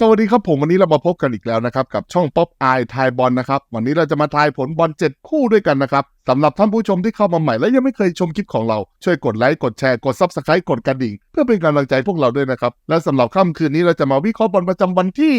สวัสดีครับผมวันนี้เรามาพบกันอีกแล้วนะครับ กับช่องป๊อปไอทายบอลนะครับ วันนี้เราจะมาทายผลบอล7คู่ด้วยกันนะครับสำหรับท่านผู้ชมที่เข้ามาใหม่และยังไม่เคยชมคลิปของเรา ช่วยกดไลค์กดแชร์กดซับสไครต์กดกระดิ่ง เพื่อเป็นกำลังใจพวกเราด้วยนะครับ และสำหรับค่ำคืนนี้เราจะมาวิเคราะห์บอลประจำวันที่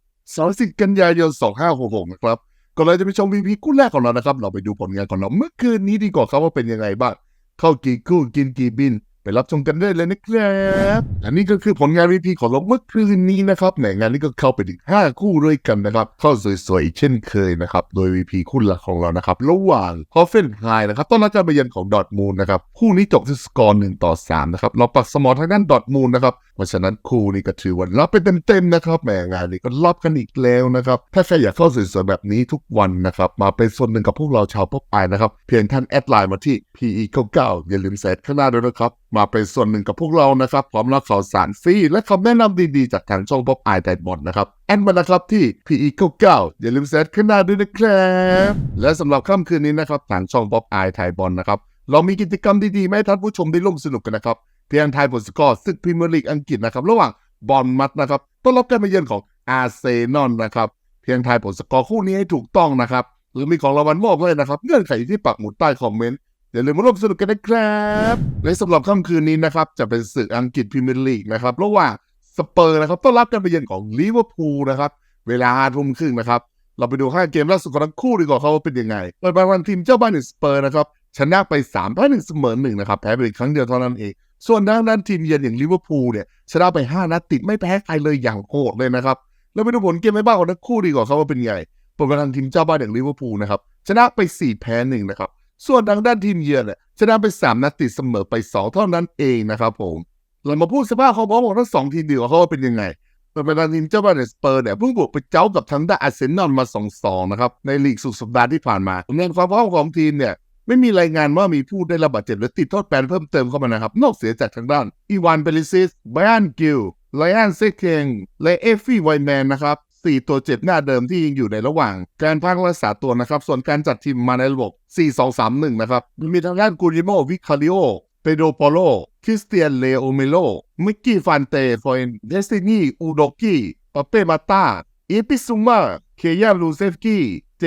30กันยายน 2566 นะครับก่อนเราจะไปชมวีพีคู่แรกของเรานะครับ เราไปดูผลงานของเราเมื่อคืนนี้ดีกว่าครับว่าเป็นยังไงบ้างเข้ากี่คู่กินกี่บิน ไปรับชมกันได้เลยนะครับและนี่ก็คือผลงานวีพีของเราเมื่อคืนนี้นะครับแหนงานนี้ก็เข้าไปถึง 5 คู่ด้วยกันนะครับ เข้าสวยๆอีกเช่นเคยนะครับโดยวีพีคู่หลักของเรานะครับ ระหว่างฮอฟเฟนไฮนะครับต้อนรับการไปเยือนของดอทมูลนะครับ คู่นี้จบที่สกอร์หนึ่งต่อสามนะครับเราปักสมอทางด้านดอทมูลนะครับเพราะฉะนั้นคู่นี้ก็ถือว่ารับไปเต็มๆนะครับแหมงานนี้ก็รับกันอีกแล้วนะครับ ถ้าใครอยากเข้าสวยๆแบบนี้ทุกวันนะครับ มาเป็นส่วนหนึ่งกับพวกเราชาวป๊อปอายนะครับ เพียงท่านแอดไลน์มาที่ PE99 อย่าลืมแซดข้างหน้าด้วยนะครับ มาเป็นส่วนหนึ่งกับพวกเรานะครับพร้อมรับข่าวสารฟรีและคำแนะนำดีๆจากทางช่องป๊อปอายแต่บอดนะครับแอดมานะครับที่ PE99 อย่าลืมแซดข้างหน้าด้วยนะครับและสำหรับค่ำคืนนี้นะครับทางช่องป๊อปอายไทยบอลนะครับเรามีกิจกรรมดีๆมาให้ท่านผู้ชมได้ร่วมสนุกกันนะครับ เพียงทายผลสกอร์ศึกพรีเมียร์ลีกอังกฤษนะครับ ระหว่างบอลมัดนะครับต้อนรับการมาเยือนของอาร์เซนอลนะครับ เพียงทายผลสกอร์คู่นี้ให้ถูกต้องนะครับ หรือมีของรางวัลมอบเลยนะครับ เงื่อนไขที่ปักหมุดใต้คอมเมนต์อย่าลืมมาร่วมสนุกกันนะครับ และสำหรับค่ำคืนนี้นะครับ จะเป็นศึกอังกฤษพรีเมียร์ลีกนะครับระหว่างสเปอร์นะครับต้อนรับการมาเยือนของลิเวอร์พูลนะครับเวลาห้าทุ่มครึ่งนะครับเราไปดูห้าเกมล่าสุดของทั้งคู่ดีกว่าเขาเป็นยังไงเปิดมาวันทีมเจ้าบ้านอย่างสเปอร์นะครับชนะไป3แพ้1เสมอ1นะครับแพ้ไปอีกครั้งเดียวเท่านั้นเอง ส่วนด้านด้านทีมเยือนอย่างลิเวอร์พูลเนี่ยชนะไป 5 นัดติดไม่แพ้ใครเลยอย่างโหดเลยนะครับ แล้วไปดูผลเกมในบ้าของทั้งคู่ดีกว่าครับว่าเป็นไงผลการมทีมเจ้าบ้านอย่างลิเวอร์พูลนะครับชนะไป 4 แพ้1นะครับ ส่วนทางด้านทีมเยือนเนี่ยชนะไป 3 นัดติดเสมอไป 2 เท่านั้นเองนะครับผมเรามาพูดสภาพความพร้อมของทั้งสองทีมดีกว่าเขาว่าเป็นยังไงผลการมทีมเจ้าบ้านอย่างสเปอร์เนี่ยเพิ่งบวกไปเจ้ากับทางด้านอาร์เซนอลมา 2-2 นะครับในลีกสุดสัปดาห์ที่ผ่านมาผลงานความพร้อมของทีมเนี่ย ไม่มีรายงานว่ามีผู้ได้รับบาดเจ็บหรือติดโทษแบนเพิ่มเติมเข้ามานะครับ นอกเสียจากทางด้านอีวานเบลิซิสไบอันกิลไลอันเซเคงและเอฟฟี่ไวแมนนะครับสี่ตัวเจ็บหน้าเดิมที่ยังอยู่ในระหว่าง การพักรักษาตัวนะครับ ส่วนการจัดทีมมาในระบบ 4-2-3-1 นะครับ มีทางด้านกูริโมวิคาริโอเปโดโปโล คริสเตียนเลโอเมโล มิกกี้ฟานเตฟอยนเดสตินีอูโดกี้ปาเป้มาตาอีปิซุมาเคยาลูเซฟกี้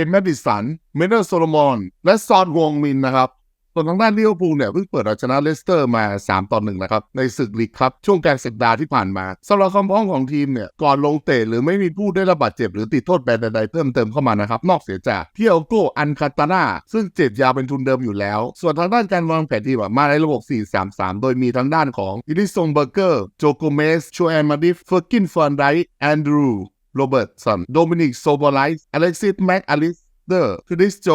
มส์แมดิสัน เมเนอร์โซโลมอน และซอนวงมินนะครับส่วนทางด้านลิเวอร์พูลเนี่ยเพิ่งเปิดเอาชนะเลสเตอร์มา 3 ต่อ1นะครับ ในศึกลีกครับ ช่วงกลางสัปดาห์ที่ผ่านมาสำหรับความพร้อมของทีมเนี่ย ก่อนลงเตะหรือไม่มีผู้ได้รับบาดเจ็บ หรือติดโทษแบนใดๆเพิ่มเติมเข้ามานะครับ นอกเสียจากเทียโกอันคาตาน่าซึ่งเจ็บยาวเป็นทุนเดิมอยู่แล้ว ส่วนทางด้านการวางแผนทีมอะมาในระบบ 4-3-3 โดยมีทางด้านของอิลิซงเบอร์เกอร์โจโกเมสชูแอนมาดิฟเฟอร์กินฟอนไดแอนดรู โรเบิร์ตสัน โดมินิก โซโบไลส์อเล็กซิส แม็กอลิสเดอร์ คริสโจ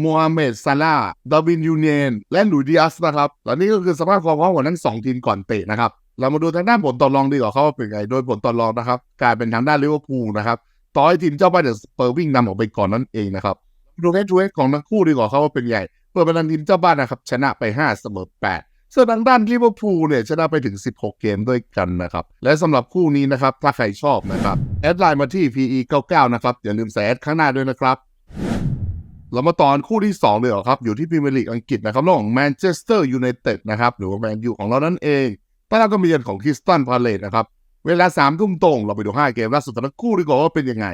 โมฮัมเหม็ดซาลาดาวินยูเนน และหลุยดิอัสนะครับ และนี่ก็คือสภาพความพร้อมของทั้งสองทีมก่อนเตะนะครับ เรามาดูทางด้านผลต่อรองดีกว่าเขาว่าเป็นไง โดยผลต่อรองนะครับ กลายเป็นทางด้านลิเวอร์พูลนะครับ ต่อให้ทีมเจ้าบ้านเดอะสเปอร์วิ่งนำออกไปก่อนนั่นเองนะครับ ดูแค่ทูเอของทั้งคู่ดีกว่าเขาว่าเป็นไงเปิดเป็นทางทีมเจ้าบ้านนะครับ ชนะไป 5 เสมอ 8 ส่วนทางด้านลิเวอร์พูลเนี่ยชนะไปถึง 16 เกมด้วยกันนะครับ และสำหรับคู่นี้นะครับ ถ้าใครชอบนะครับ แอดไลน์มาที่ PE99 นะครับ อย่าลืมใส่แอดข้างหน้าด้วยนะครับ เรามาตอนคู่ที่ 2 เลยเหรอครับ อยู่ที่พรีเมียร์ลีกอังกฤษนะครับระหว่างแมนเชสเตอร์ยูไนเต็ดนะครับ หรือว่าแมนยูของเรานั่นเองต้อนก็มีเยือนของคริสตันพาเลตนะครับ เวลา3ามทุ่มตรง เราไปดู 5 เกมล่าสุดทั้งคู่ดีกว่าว่าเป็นยังไง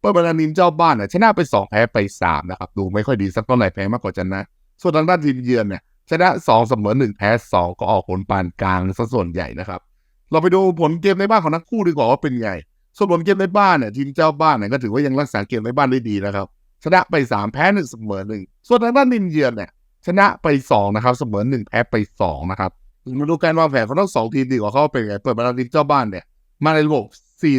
เปิดบอลทีมเจ้าบ้านเนี่ยชนะไป 2 แพ้ไป 3 นะครับ ดูไม่ค่อยดีสักเท่าไหร่แพ้มากกว่าจันนะ ส่วนทางด้านทีมเยือนเนี่ย ชนะ2เสมอ1แพ้2ก็ออกผลปานกลางซะส่วนใหญ่นะครับ เราไปดูผลเกมในบ้านของทั้งคู่ดีกว่าว่าเป็นไง ส่วนผลเกมในบ้านเนี่ยทีมเจ้าบ้านเนี่ยก็ถือว่ายังรักษาเกมในบ้านได้ดีนะครับชนะไป3แพ้1เสมอ1ส่วนทางด้านทีมเยือนเนี่ยชนะไป2นะครับเสมอ1แพ้ไป2นะครับมาดูการวางแผนของทั้งสองทีมดีกว่าเขาเป็นไงเปิดมาทางทีมเจ้าบ้านเนี่ยมาในระบบ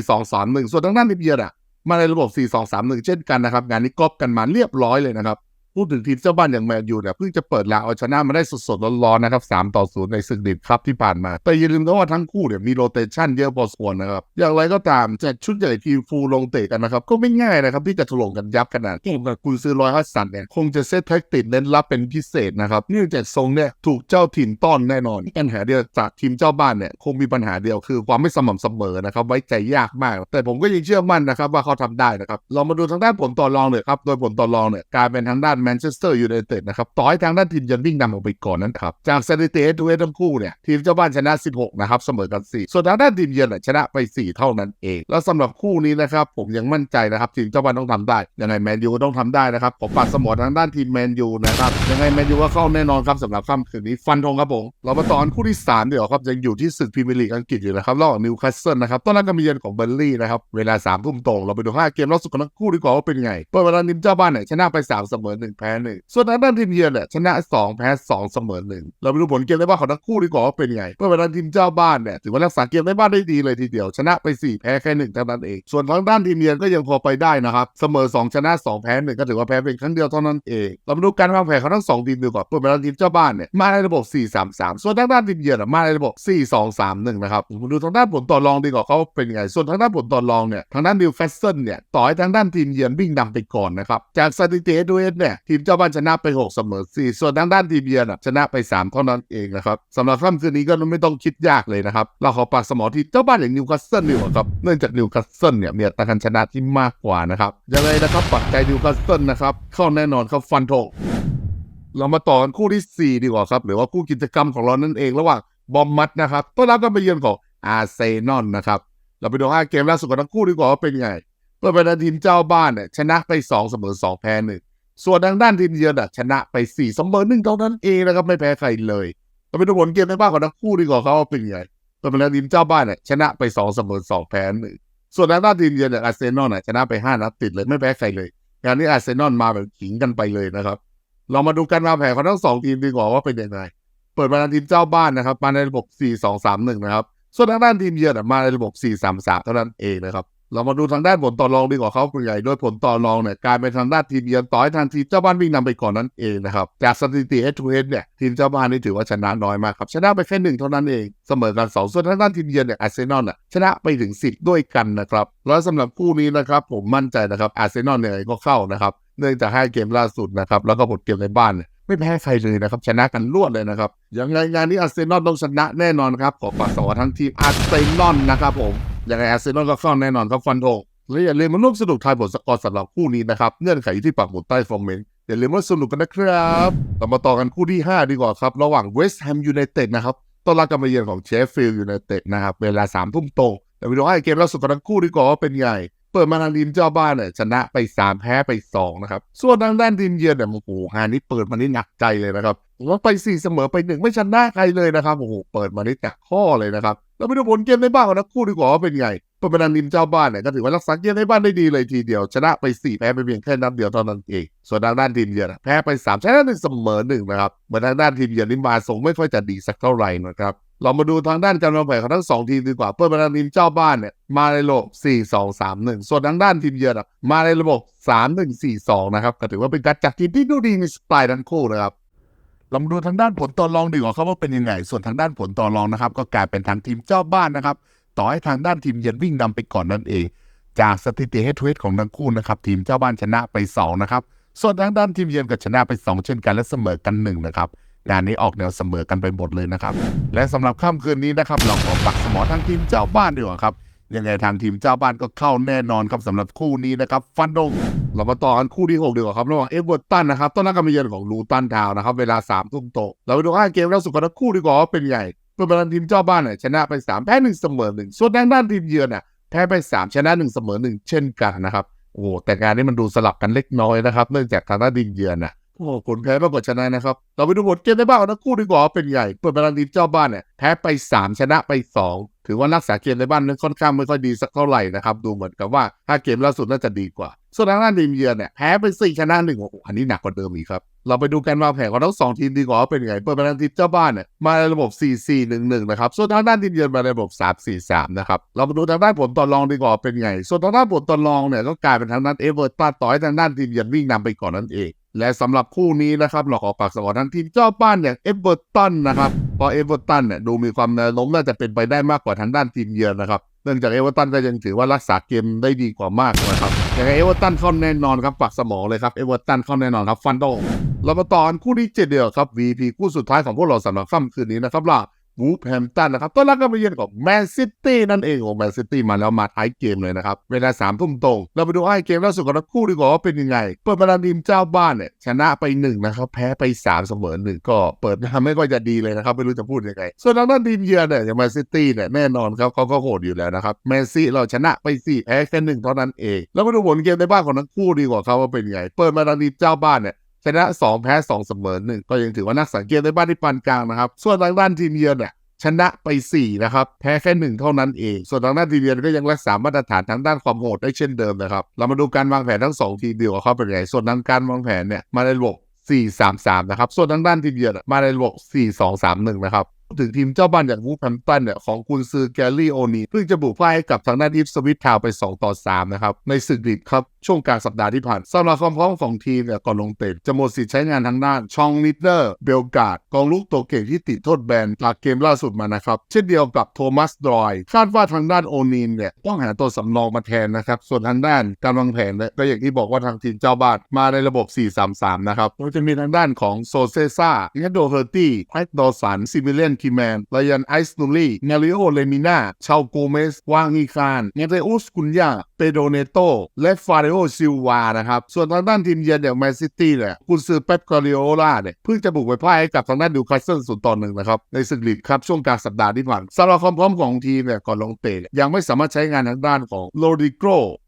4-2-3-1ส่วนทางด้านทีมเยือนอะมาในระบบ 4-2-3-1 เช่นกันนะครับ งานนี้ก๊อปกันมาเรียบร้อยเลยนะครับ พูดถึงทีมเจ้าบ้านอย่างแมนยูเนี่ยเพิ่งจะเปิดลาเอาชนะมาได้สดๆร้อนๆนะครับ3ต่อ0ในศึกดิบครับที่ผ่านมา แต่อย่าลืมนะว่าทั้งคู่เนี่ยมีโรเตชันเยอะพอสมควรนะครับ อย่างไรก็ตามจากชุดใหญ่ทีมฟูลงเตะกันนะครับ ก็ไม่ง่ายนะครับที่จะถล่มกันยับขนาดนี้กับกุนซือรอยฮัสซันเนี่ยคงจะเซตแท็กติกเน้นรับเป็นพิเศษนะครับเนื่องจากทรงเนี่ยถูกเจ้าถิ่นต้อนแน่นอนปัญหาเดียวจากทีมเจ้าบ้านเนี่ยคงมีปัญหาเดียวคือความไม่สม่ำเสมอนะครับไว้ใจยากมาก แต่ผมก็ยังเชื่อมั่นนะครับว่าเขาทำได้นะครับเรามาดูทางด้านผลต่อรองเลยครับโดยผลต่อรองเนี่ยกลายเป็นทางด้านแมนเชสเตอร์ยูไนเต็ดนะครับต่อให้ทางด้านทีมเยือนวิ่งนำออกไปก่อนนั้นครับจากสถิติเอทูเอทั้งคู่เนี่ยทีมเจ้าบ้านชนะ 16 นะครับเสมอกัน 4 ส่วนทางด้านทีมเยือนชนะไป 4 เท่านั้นเอง แล้วสำหรับคู่นี้นะครับผมยังมั่นใจนะครับทีมเจ้าบ้านต้องทำได้ยังไงแมนยูก็ต้องทำได้นะครับผมปัดสมอทางด้านทีมแมนยูนะครับยังไงแมนยูก็เข้าแน่นอนครับสำหรับค่ำคืนนี้ฟันธงครับผมเรามาต่อนคู่ที่สามเดี๋ยวาครับยังอยู่ที่ศึกพรีเมียร์ลีกอังกฤษอยู่นะครับระหว่างนิวคาสเซิลนะครับต้อนรับการมาเยือนของเบอร์ลี่นะครับเวลา3ทุ่มตรงเราไปดูห้าเกมล่าสุดของทั้งคู่ดีกว่าว่าเป็นไงเปิดเวลาทีมเจ้าบ้านเนี่ยชนะไปสามเสมอหนึ่งแพ้หนึ่งส่วนทางด้านทีมเยือนเนี่ยชนะสองแพ้สองเสมอหนึ่งเราไปดูผลเกมได้บ้านของทั้งคู่ดีกว่าว่าเป็นไงเปิดเวลาทีมเจ้าบ้านเนี่ยถือว่ารักษาเกมได้บ้านได้ดีเลยทีเดียวชนะไปสี่แพ้แค่หนึ่งเท่านั้นเองส่วนทางด้านทีมเยือนก็ยังพอไปได้นะครับเสมอสองชนะสองแพ้หนึ่งก็ถือว่าแพ้เพียงครั้งเดียวเท่านั้นเองเรามาดูการวางแผนของทั้งสองทีมดีกว่าเปิดเวลาทีมเจ้าบ้านเนี่ยมาในระบบ 4-3-3 ส่วนทางด้านทีมเยือนมาในระบบ 4-2-3-1 นะครับมาดูทางด้านผลต่อรองดีกว่าเขาเป็นไง ส่วนทางด้านผลต่อรองเนี่ยทางด้านนิวคาสเซิลเนี่ยต่อให้ทางด้านทีมเยือนวิ่งนำไปก่อนนะครับจากสถิติดูเอสเนี่ยทีมเจ้าบ้านชนะไป 6 เสมอ 4 ส่วนทางด้านทีมเยือนอะชนะไป 3 เท่านั้นเองนะครับสำหรับค่ำคืนนี้ก็ไม่ต้องคิดยากเลยนะครับ เราขอปากสมอที่เจ้าบ้านอย่างนิวคาสเซิลดีกว่าครับ เนื่องจากนิวคาสเซิลเนี่ยมีอัตราการชนะที่มากกว่านะครับยังไงนะครับปักใจนิวคาสเซิลนะครับเข้าแน่นอนครับฟันธงเรามาต่อกันคู่ที่ 4 ดีกว่าครับ หรือว่าคู่กิจกรรมของเรานั่นเองระหว่างบอมมัดนะครับต้อนรับกันไปเยือนของอาร์เซนอลนะครับเราไปดูห้าเกมล่าสุดของทั้งคู่ดีกว่าว่าเป็นไงเปิดเป็นทีมเจ้าบ้านเนี่ยชนะไป 2 เสมอ 2 แพ้หนึ่ง ส่วนทางด้านทีมเยือนอะชนะไป4เสมอหนึ่งเท่านั้นเองนะครับไม่แพ้ใครเลยเราไปดูผลเกมในบ้านของทั้งคู่ดีกว่าครับว่าเป็นไงเปิดเป็นทีมเจ้าบ้านเนี่ยชนะไป2เสมอ2แพ้หนึ่งส่วนทางด้านทีมเยือนเนี่ยอาร์เซนอลเนี่ยชนะไป5นัดติดเลยไม่แพ้ใครเลยงานนี้อาร์เซนอลมาแบบขิงกันไปเลยนะครับเรามาดูการวางแผนของทั้งสองทีมดีกว่าว่าเป็นยังไงเปิดมาทีมเจ้าบ้านนะครับมาในระบบ4-2-3-1นะครับส่วนทางด้านทีมเยือนอะมาในระบบ4-3-3เท่านั้นเองนะครับ เรามาดูทางด้านผลต่อรองดีกว่าเขาเป็นไงโดยผลต่อรองเนี่ยกลายเป็นทางด้านทีมเยือนต่อให้ทางทีมเจ้าบ้านวิ่งนำไปก่อนนั่นเองนะครับจากสถิติ head to head เนี่ยทีมเจ้าบ้านนี่ถือว่าชนะน้อยมากครับชนะไปแค่หนึ่งเท่านั้นเองเสมอกันสองส่วนทางด้านทีมเยือนเนี่ยอาร์เซนอลน่ะชนะไปถึง 10 ด้วยกันนะครับแล้วสำหรับคู่นี้นะครับผมมั่นใจนะครับอาร์เซนอลเนี่ยก็เข้านะครับเนื่องจากให้เกมล่าสุดนะครับแล้วก็ผลเกมในบ้านเนี่ยไม่แพ้ใครเลยนะครับ ชนะกันรวดเลยนะครับยังไงงานนี้อาร์เซนอลต้องชนะแน่นอนครับขอฝากสวัสดีทั้งทีมอาร์เซนอลนะครับผม ยังไงอาร์เซนอลก็เข้าแน่นอนครับฟันธงและอย่าลืมมาร่วมสนุกทายผลสกอร์สำหรับคู่นี้นะครับเงื่อนไขอยู่ที่ปักหมุดใต้คอมเมนต์อย่าลืมว่าสนุกกันนะครับเรามาต่อกันคู่ที่ 5 ดีกว่าครับ ระหว่างเวสต์แฮมยูไนเต็ดนะครับต้อนรับการมาเยือนของเชฟฟิลด์ยูไนเต็ดนะครับเวลา3ทุ่มตรงเดี๋ยวไปดูให้เกมล่าสุดของทั้งคู่ดีกว่าว่าเป็นไงเปิดมาทางทีมเจ้าบ้านเนี่ยชนะไป 3 แพ้ไป 2 นะครับ ส่วนทางด้านทีมเยือนเนี่ยโอ้โหงานนี้เปิดมานี่หนักใจเลยนะครับ ว่าไป4เสมอไป1ไม่ชนะใครเลยนะครับโอ้โหเปิดมานี่แตกข้อเลยนะครับเราไปดูผลเกมในบ้านของทั้งคู่ดีกว่าว่าเป็นไงเปิดมาทางทีมเจ้าบ้านเนี่ยก็ถือว่ารักษาเกมในบ้านได้ดีเลยทีเดียว ชนะไป4แพ้ไปเพียงแค่นัดเดียวเท่านั้นเองส่วนทางด้านทีมเยือนแพ้ไป3ชนะหนึ่งเสมอหนึ่งนะครับเหมือนทางด้านทีมเยือนนี่มาทรงไม่ค่อยจะดีสักเท่าไหร่นะครับเรามาดูทางด้านการวางแผนของทั้งสองทีมดีกว่าเปิดมาทางทีมเจ้าบ้านเนี่ยมาในระบบ 4-2-3-1 ส่วนทางด้านทีมเยือนอะมาในระบบ 3-1-4-2 นะครับก็ถือว่าเป็นการจัดทีมที่ดูดีในสไตล์ทั้งคู่นะครับ เรามาดูทางด้านผลต่อรองดีกว่าครับว่าเป็นยังไง ส่วนทางด้านผลต่อรองนะครับ ก็กลายเป็นทางทีมเจ้าบ้านนะครับ ต่อให้ทางด้านทีมเยือนวิ่งนำไปก่อนนั่นเอง จากสถิติเฮดทูเฮดของทั้งคู่นะครับทีมเจ้าบ้านชนะไป2นะครับส่วนทางด้านทีมเยือนก็ชนะไป 2 เช่นกันและเสมอกัน1นะครับงานนี้ออกแนวเสมอกันไปหมดเลยนะครับ และสำหรับค่ำคืนนี้นะครับ เราขอปักสมอทางทีมเจ้าบ้านดีกว่าครับ ยังไงทางทีมเจ้าบ้านก็เข้าแน่นอนครับสำหรับคู่นี้นะครับ ฟันดงเรามาต่อกันคู่ที่6ดีกว่าครับระหว่างเอเวอร์ตันนะครับต้นนักการมาเยือนของลูตันทาวนะครับ เวลา3ทุ่มโตเราไปดูห้าเกมแล้วสุดของทั้งคู่ดีกว่าว่าเป็นไงเปิดมาทางทีมเจ้าบ้านเนี่ยชนะไป 3 แพ้1เสมอ1ส่วนทางด้านทีมเยือนน่ะแพ้ไป 3 ชนะ1เสมอ1เช่นกันนะครับโอ้แต่งานนี้มันดูสลับกันเล็กน้อยนะครับเนื่องจากทางด้านทีมเยือนน่ะ โอ้โหผลแพ้มากกว่าชนะนะครับ เราไปดูผลเกมในบ้านของทั้งคู่ดีกว่าเป็นไงเปิดมาทางทีมเจ้าบ้านเนี่ยแพ้ไป3ชนะไป 2 ถือว่ารักษาเกมในบ้านนั้นค่อนข้างไม่ค่อยดีสักเท่าไหร่นะครับ ดูเหมือนกับว่าถ้าเกมล่าสุดน่าจะดีกว่า ส่วนทางด้านทีมเยือนเนี่ยแพ้ไปสี่ชนะหนึ่งโอ้โหอันนี้หนักกว่าเดิมอีกครับ เราไปดูการวางแผนของทั้งสองทีมดีกว่าเป็นไง เปิดมาทางทีมเจ้าบ้านเนี่ยมาในระบบ 4-4-1-1 นะครับ ส่วนทางด้านทีมเยือนมาในระบบ 3-4-3 นะครับ เรามาดูทางด้านผลต่อรองดีกว่าเป็นไง ส่วนทางด้านผลต่อรองเนี่ยก็กลายเป็นทางด้านเอเวอร์ตันต่อให้ทางด้านทีมเยือนวิ่งนำไปก่อนนั่นเอง และสำหรับคู่นี้นะครับเราขอฝากสวัสดีทางทีมเจ้าบ้านอย่างเอเวอร์ตันนะครับเพราะเอเวอร์ตันเนี่ยดูมีความแนวโน้มน่าจะเป็นไปได้มากกว่าทางด้านทีมเยือนนะครับเนื่องจากเอเวอร์ตันก็ยังถือว่ารักษาเกมได้ดีกว่ามากนะครับอยังไงเอเวอร์ตันเข้าแน่นอนครับฝากสมองเลยครับเอเวอร์ตันเข้าแน่นอนครับฟันโดเรามาต่อคู่ที่เจ็ดเดียวครับ VP คู่สุดท้ายของพวกเราสำหรับค่ำคืนนี้นะครับล่ะ วูฟแฮมตันนะครับต้อนรับการมาเยือนของแมนซิตี้นั่นเองโอ้แมนซิตี้มาแล้วมาท้ายเกมเลยนะครับ เวลาสามทุ่มตรง เราไปดูไอ้เกมล่าสุดของทั้งคู่ดีกว่าว่าเป็นยังไง เปิดมาดามทีมเจ้าบ้านเนี่ยชนะไปหนึ่งนะครับแพ้ไปสามเสมอหนึ่งก็เปิดมาไม่ค่อยจะดีเลยนะครับ ไม่รู้จะพูดยังไง ส่วนทางด้านทีมเยือนเนี่ยอย่างแมนซิตี้เนี่ยแน่นอนครับเขาก็โหดอยู่แล้วนะครับแมนซี่เราชนะไปสี่แพ้แค่หนึ่งเท่านั้นเองแล้วมาดูผลเกมในบ้านของทั้งคู่ดีกว่าครับว่าเป็นยังไง เปิดมาดามทีมเจ้าบ้านเนี่ย ชนะ2แพ้2เสมอหนึ่งก็ยังถือว่านักสังเกตในบ้านที่ปานกลางนะครับ ส่วนทางด้านทีมเยือนเนี่ยชนะไป 4 นะครับ แพ้แค่1เท่านั้นเอง ส่วนทางด้านทีมเยือนก็ยังรักษามาตรฐานทางด้านความโหดได้เช่นเดิมนะครับ เรามาดูการวางแผนทั้ง 2 ทีมดีกว่าเขาเป็นไงส่วนทางการวางแผนเนี่ยมาในระบบ4-3-3 นะครับ ส่วนทางด้านทีมเยือนมาในระบบ4-2-3-1 นะครับถึงทีมเจ้าบ้านอย่างวูฟแฮมตันเนี่ยของกุนซือแกลลี่โอนีเพิ่งจะบุกพ่ายให้กับทางด้านอีฟสวิตทาวไป 2 ต่อ 3 นะครับ ในศึกลีกครับช่วงกลางสัปดาห์ที่ผ่านสำหรับความพร้อมของทีมเนี่ยก่อนลงเตะจะหมดสิทธิ์ใช้งานทางด้านชองนิดเนอร์เบลกาดกองลูกตัวเก่งที่ติดโทษแบนจากเกมล่าสุดมานะครับ เช่นเดียวกับโทมัสดรอย คาดว่าทางด้านโอนีนเนี่ยต้องหาตัวสำรองมาแทนนะครับ ส่วนทางด้านการวางแผนเนี่ยก็อย่างที่บอกว่าทางทีมเจ้าบ้านมาในระบบ 4-3-3 นะครับโดยจะมีทางด้านของโซเซซ่าเนโดเฮอร์ตี้ไฮโดอสันซิมิเลียนคิแมนไลยันไอส์นูลี่เนลิโอเลมิน่าชาวโกเมสวางอีคานเนเรอุสกุนยาเปโดเนโตและฟาเรโอซิลวานะครับ ส่วนทางด้านทีมเยือนอย่างแมนซิตี้เนี่ยกุนซือเป๊ปกอริโอลาเนี่ยเพิ่งจะบุกไปพ่ายให้กับทางด้านนิวคาสเซิลศูนย์ต่อหนึ่งนะครับ ในศึกลีกครับช่วงกลางสัปดาห์ที่ผ่านสำหรับความพร้อมของทีมเนี่ยก่อนลงเตะยังไม่สามารถใช้งานทางด้านของโรดิโก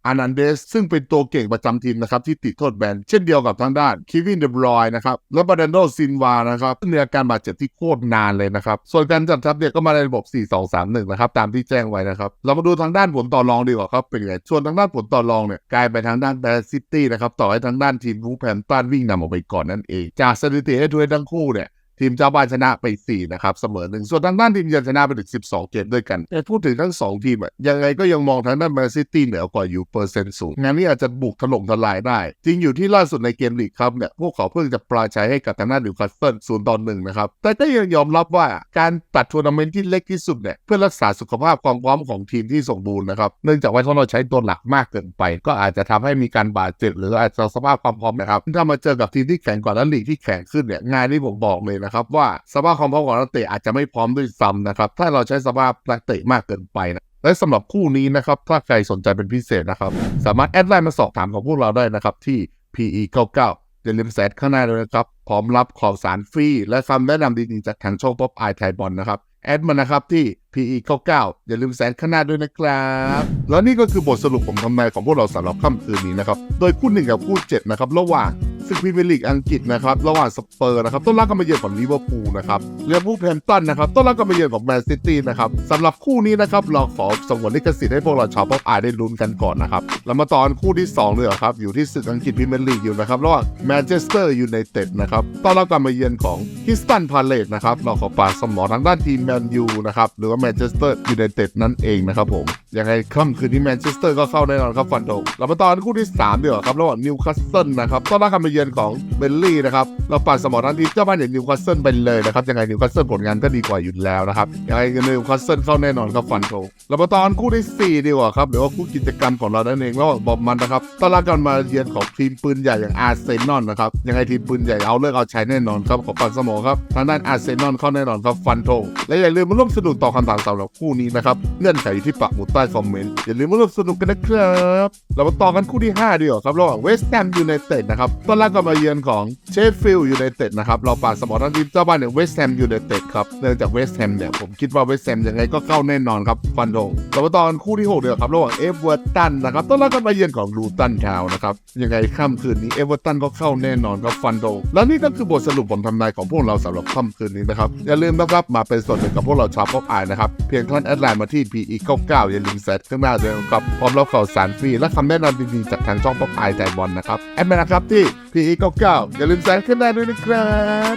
อานันเดสซึ่งเป็นตัวเก่งประจำทีมนะครับที่ติดโทษแบนเช่นเดียวกับทางด้านคิวินเดบรอยนะครับและบาเดนโดซินวานะครับซึ่งมีอาการบาดเจ็บที่โคตรนานเลยนะครับ ส่วนการจัดทัพเนี่ยก็มาในระบบ 4-2-3-1 นะครับตามที่แจ้งไว้นะครับเรามาดูทางด้านผลต่อรองดีกว่าครับเป็นไงส่วนทางด้านผลต่อรองเนี่ยกลายไปทางด้านแบนซิตี้นะครับ ต่อให้ทางด้านทีมวูแพนตันวิ่งนำออกไปก่อนนั่นเอง จากสถิติให้ด้วยทั้งคู่เนี่ย ทีมเจ้าบ้านชนะไป 4 นะครับ เสมอหนึ่งส่วนทางด้านทีมเยือนชนะไปถึง 12 เกมด้วยกัน แต่พูดถึงทั้ง 2 ทีมอะยังไงก็ยังมองทางด้านแมนซิตี้เหนือกว่าอยู่เปอร์เซ็นต์สูงงานนี้อาจจะบุกถล่มทลายได้ จริงอยู่ที่ล่าสุดในเกมลีกครับเนี่ยพวกเขาเพิ่งจะปราชัยให้กับทางด้านนิวคาสเซิลศูนย์ต่อหนึ่งนะครับแต่ก็ยังยอมรับว่าการตัดทัวร์นาเมนต์ที่เล็กที่สุดเนี่ยเพื่อรักษาสุขภาพความพร้อมของทีมที่สมบูรณ์นะครับเนื่องจากว่าถ้าเราใช้ตัวหลักมากเกินไป ก็อาจจะทำให้มีการบาดเจ็บหรืออาจจะสภาพความพร้อมนะครับถ้ามาเจอกับทีมที่แข็งกว่าและลีกที่แข็งขึ้นเนี่ยงานที่ผมบอกเลยนะครับว่าสภาพความพร้อมของนักเตะอาจจะไม่พร้อมด้วยซ้ำนะครับถ้าเราใช้สภาพนักเตะมากเกินไปนะและสำหรับคู่นี้นะครับถ้าใครสนใจเป็นพิเศษนะครับสามารถแอดไลน์มาสอบถามของพวกเราได้นะครับที่ PE 99อย่าลืมแซดข้างหน้าด้วยนะครับ พร้อมรับข่าวสารฟรี และคำแนะนำดีๆจากทางช่องป๊อปไอไทยบอลนะครับ แอดมานะครับที่ PE 99อย่าลืมแซดข้างหน้าด้วยนะครับ แล้วนี่ก็คือบทสรุปผมทำนายของพวกเราสำหรับค่ำคืนนี้นะครับ โดยคู่หนึ่งกับคู่เจ็ดนะครับ ระหว่าง ศึกพรีเมียร์ลีกอังกฤษนะครับระหว่างสเปอร์นะครับต้นรับกันมาเยือนของลิเวอร์พูลนะครับเรือผู้แพนตันนะครับต้นรับกันมาเยือนของแมนซิตี้นะครับสำหรับคู่นี้นะครับเราขอสงวนลิขสิทธิ์ให้พวกเราชาวป๊อปอายได้ลุ้นกันก่อนนะครับแล้วมาตอนคู่ที่2เลยครับอยู่ที่ศึกอังกฤษพรีเมียร์ลีกอยู่นะครับระหว่างแมนเชสเตอร์ยูไนเต็ดนะครับต้อนรับกันมาเยือนของฮิสตันพาเลตนะครับเราขอปาดสมอทางด้านทีมแมนยูนะครับหรือว่าแมนเชสเตอร์ยูไนเต็ดนั่นเองนะครับผม ยังไงค่ำคืนนี้แมนเชสเตอร์ก็เข้าแน่นอนครับฟันธงเรามาตอนคู่ที่3เดี๋ยวาครับระหว่างนิวคาสเซิลนะครับต้อนรับกันมาเยือนของเบลลี่นะครับเราปาดสมอทางทีเจ้าบ้านอย่างนิวคาสเซิลไปเลยนะครับยังไงนิวคาสเซิลผลงานก็ดีกว่าอยู่แล้วนะครับยังไงนิวคาสเซิลเข้าแน่นอนครับฟันธงเรามาตอนคู่ที่สี่ดีกว่าครับหรือว่าคู่กิจกรรมของเรานั่นเองระหว่างบอมมันนะครับต้อนรับกันมาเยือนของทีมปืนใหญ่อย่างอาร์เซนอลนะครับยังไงทีมปืนใหญ่เอาเลิกเอาใช้แน่นอนครับขอปันสมองครับทางด้านอาร์เซนอลเข้าแน่นอนครับฟันธงและอย่าลืมมาร่วมสนุกต่อคำถามสำหรับคู่นี้นะครับเงื่อนไขอยู่ที่ปักหมุดต้คอมเมนต์ อย่าลืมมาร่วมสนุกกันนะครับ เรามาต่อกันคู่ที่ 5 ดีกว่าครับระหว่างเวสต์แฮมยูไนเต็ดนะครับต้อนรับกันมาเยือนของเชฟฟิลด์ยูไนเต็ดนะครับเราปาดสมองทั้งทีมเจ้าบ้านอย่างเวสต์แฮมยูไนเต็ดครับเนื่องจากเวสต์แฮมเนี่ยผมคิดว่าเวสต์แฮมยังไงก็เข้าแน่นอนครับฟันธงเรามาต่อกันคู่ที่6เดียวาครับระหว่างเอเวอร์ตันนะครับต้อนรับกันมาเยือนของลูตันทาวน์นะครับยังไงค่ำคืนนี้เอเวอร์ตันก็เข้าแน่นอนครับฟันธงและนี่ก็คือบทสรุปผลทำนายของพวกเราสำหรับค่ำคืนนี้นะครับอย่าลืมนะครับมาเป็นส่วนหนึ่งกับพวกเราชาวป๊อปอายนะครับเพียงท่านแอดไลน์มาที่ PE 99 อย่าลืมแซดข้างหน้าด้วยกับพร้อมรับข่าวสารฟรีและคำแนะนำดีๆจากทางช่องป๊อปอายใจบอลนะครับ แอดมานะครับที่ PE 99 อย่าลืมแซดข้างหน้าด้วยนะครับ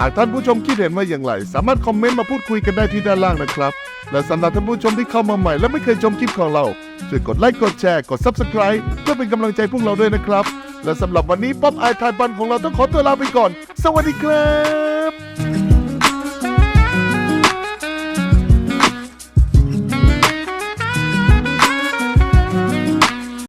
หากท่านผู้ชมคิดเห็นว่าอย่างไร สามารถคอมเมนต์มาพูดคุยกันได้ที่ด้านล่างนะครับ และสำหรับท่านผู้ชมที่เข้ามาใหม่ และไม่เคยชมคลิปของเราช่วยกดไลค์กดแชร์กด Subscribe เพื่อเป็นกำลังใจพวกเราด้วยนะครับ และสำหรับวันนี้ป๊อปไอทายบันของเราต้องขอตัวลาไปก่อน สวัสดีครับ